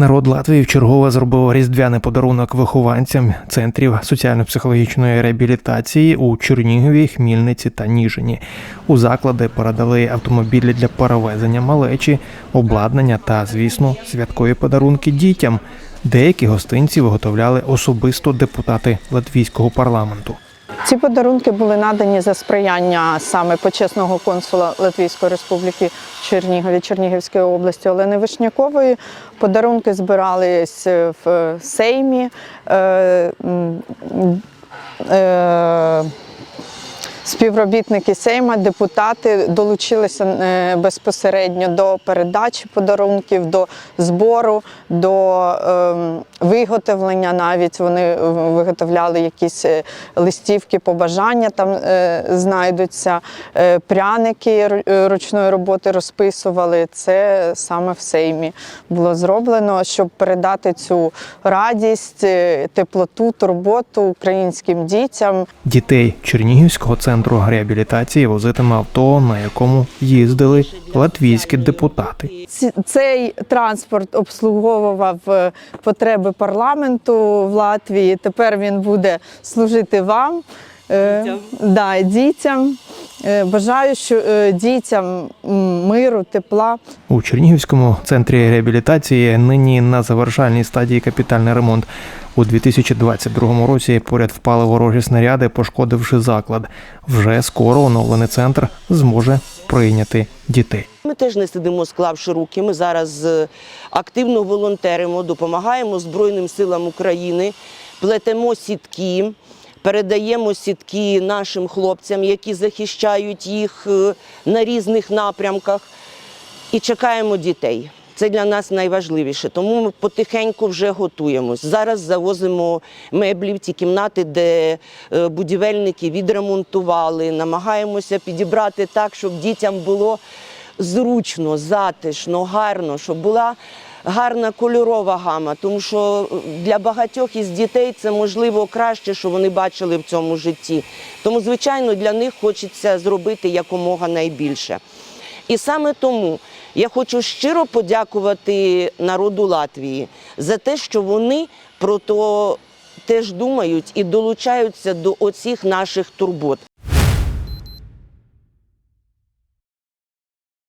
Народ Латвії вчергове зробив різдвяний подарунок вихованцям центрів соціально-психологічної реабілітації у Чернігові, Хмільниці та Ніжині. У заклади передали автомобілі для перевезення малечі, обладнання та, звісно, святкові подарунки дітям. Деякі гостинці виготовляли особисто депутати латвійського парламенту. Ці подарунки були надані за сприяння саме почесного консула Латвійської Республіки в Чернігові Чернігівської області Олени Вишнякової. Подарунки збирались в Сеймі. Е, е, Співробітники Сейма, депутати долучилися е, безпосередньо до передачі подарунків, до збору, до ем, виготовлення. Навіть вони виготовляли якісь е, листівки, побажання там е, знайдуться, пряники ручної роботи розписували. Це саме в Сеймі було зроблено, щоб передати цю радість, теплоту, турботу українським дітям. Дітей Чернігівського центру реабілітації возитиме авто, на якому їздили латвійські депутати. Цей транспорт обслуговував е, потреби парламенту в Латвії. Тепер він буде служити вам, е, Дітям. Да, дітям. Е, Бажаю, що е, дітям миру, тепла. У Чернігівському центрі реабілітації нині на завершальній стадії капітальний ремонт. У 2022 році поряд впали ворожі снаряди, пошкодивши заклад. Вже скоро оновлений центр зможе прийняти дітей. Ми теж не сидимо, склавши руки. Ми зараз е, активно волонтеримо, допомагаємо Збройним силам України, плетемо сітки, передаємо сітки нашим хлопцям, які захищають їх е, на різних напрямках, і чекаємо дітей. Це для нас найважливіше, тому ми потихеньку вже готуємось. Зараз завозимо меблі в ті кімнати, де е, будівельники відремонтували. Намагаємося підібрати так, щоб дітям було зручно, затишно, гарно, щоб була гарна кольорова гама. Тому що для багатьох із дітей це можливо краще, що вони бачили в цьому житті. Тому, звичайно, для них хочеться зробити якомога найбільше. І саме тому я хочу щиро подякувати народу Латвії за те, що вони про то теж думають і долучаються до оцих наших турбот.